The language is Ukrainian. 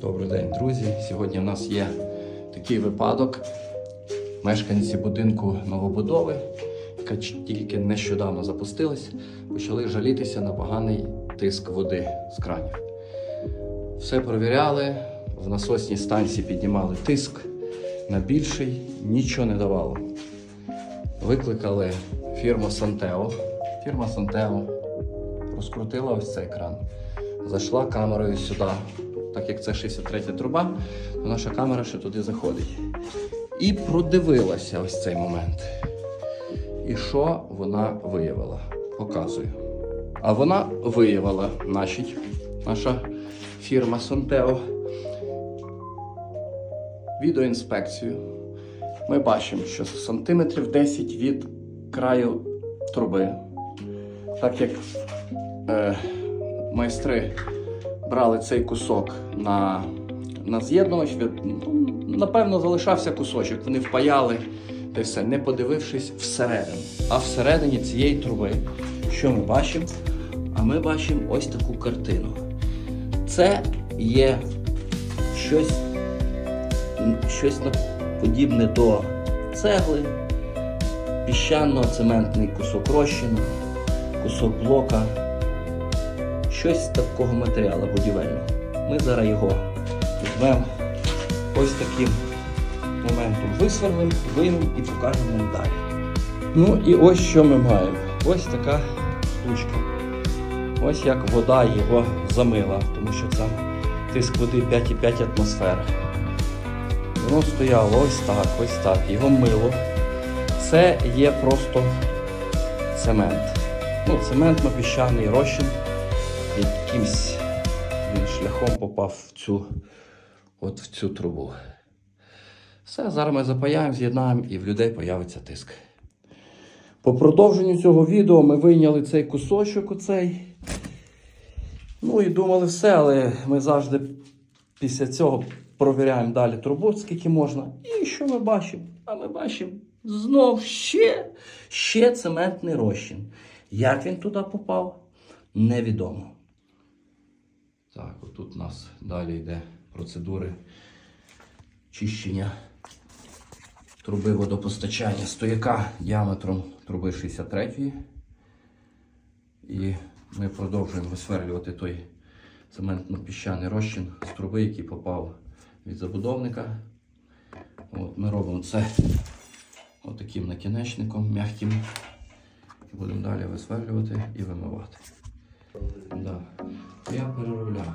Добрий день, друзі. Сьогодні в нас є такий випадок. Мешканці будинку новобудови, яка тільки нещодавно запустилась, почали жалітися на поганий тиск води з кранів. Все перевіряли, в насосній станції піднімали тиск на більший, нічого не давало. Викликали фірму Сантео. Фірма Сантео розкрутила ось цей кран. Зайшла камерою сюди. Так як це 63 труба, то наша камера ще туди заходить. І продивилася ось цей момент. І що вона виявила? Показую. А вона виявила, значить, наша фірма Сонтео відеоінспекцію. Ми бачимо, що сантиметрів 10 від краю труби, так як е, майстри брали цей кусок на, на з'єднувач, ну, напевно, залишався кусочок. Вони впаяли та все, не подивившись всередину. А всередині цієї труби, що ми бачимо? А ми бачимо ось таку картину. Це є щось, щось подібне до цегли, піщано-цементний кусок розчину, кусок блока щось такого матеріалу будівельного. Ми зараз його візьмемо ось таким моментом висверлимо, виймемо і покажемо вам далі. Ну і ось що ми маємо. Ось така штучка. Ось як вода його замила, тому що це тиск води 5,5 атмосфер. Воно стояло ось так, ось так, його мило. Це є просто цемент. Ну, цементно-піщаний розчин якимсь шляхом попав в цю, от в цю трубу. Все, зараз ми запаяємо, з'єднаємо і в людей появиться тиск. По продовженню цього відео ми вийняли цей кусочок оцей. Ну і думали все, але ми завжди після цього провіряємо далі трубу, скільки можна. І що ми бачимо? А ми бачимо знов ще, ще цементний розчин. Як він туди попав, невідомо. Так, отут у нас далі йде процедури чищення труби водопостачання стояка діаметром труби 63. І ми продовжуємо висверлювати той цементно-піщаний розчин з труби, який попав від забудовника. От, ми робимо це отаким накінечником м'яким. Будемо далі висверлювати і вимивати. Да я переробляв.